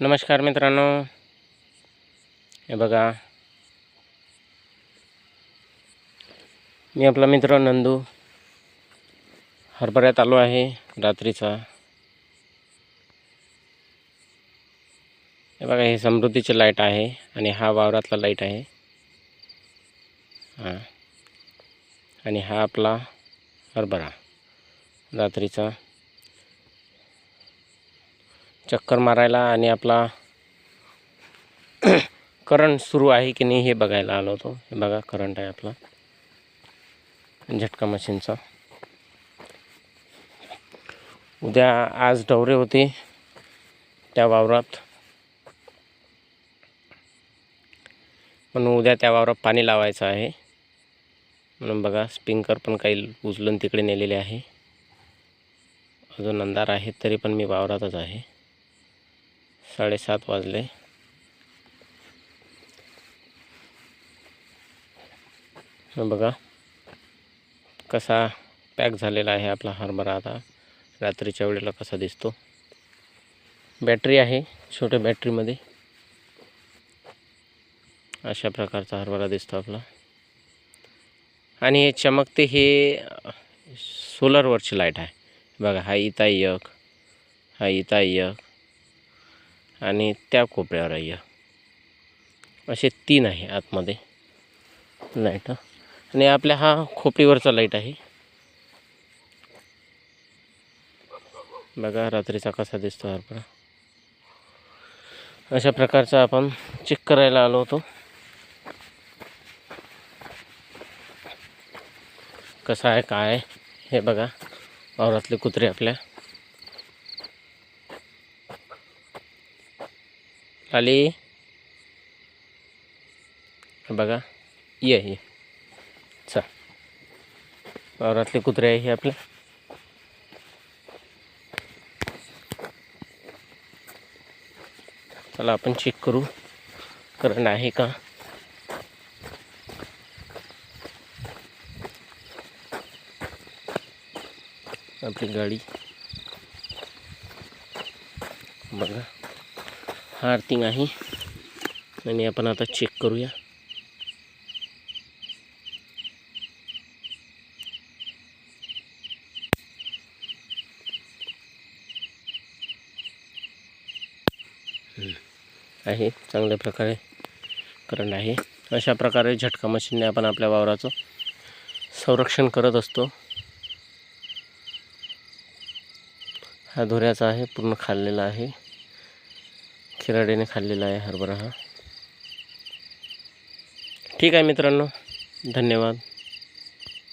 नमस्कार मित्रांनो. हे बघा. मी आपला मित्र नंदू. हरभऱ्यात आलो आहे रात्रीचा. हे बघा हे समृद्धीची लाइट आहे आणि हा वावरातला लाइट आहे. हां. आणि हा आपला हरभरा रात्रीचा. चक्कर मारायला आणि आपला करंट सुरू आहे की नाही हे बघायला आलो होतो. हे बघा करंट आहे आपला. झटका मशीनचा उद्या आज डवरे होते त्या वावरात. म्हणून उद्या त्या वावरात पाणी लावायचं आहे. म्हणून बघा स्प्रिंकर पण काही उचलून तिकडे नेलेले आहे. अजून अंधार आहे तरी पण मी वावरातच आहे. साडेसात वाजले. बघा कसा पॅक झालेला आहे आपला हरभरा आता. रात्रीच्या वेळेला कसा दिसतो. बॅटरी आहे छोट्या बॅटरीमध्ये. अशा प्रकारचा हरभरा दिसतो आपला. आणि हे चमकते हे सोलरवरची लाइट आहे. बघा हा इता एक हा इता एक. आणि त्या कोपऱ्यावर आहे असे तीन आहे आतमध्ये लाइट आणि आपल्या हा खोपडीवरचा लाइट आहे. बघा रात्रीचा कसा दिसतो हरभरा अशा प्रकारचा आपण चेक करायला आलो होतो. कसं आहे काय आहे हे बघा. वावरातले कुत्रे आपल्या. आली बघा. ये ये. चा वावरातले कुत्रे आहे हे आपले. चला आपण चेक करू. करंट आहे का? आपली गाडी. बघा. हा अर्थिंग आहे. आणि आपण आता चेक करूया. आहे चांगल्या प्रकारे करंट आहे. अशा प्रकारे झटका मशीनने आपण आपल्या वावराचं संरक्षण करत असतो. हा धुऱ्याचा आहे पूर्ण खाल्लेला आहे. खिराडीने खाल्लेला आहे हरभरा हा. ठीक आहे मित्रांनो धन्यवाद.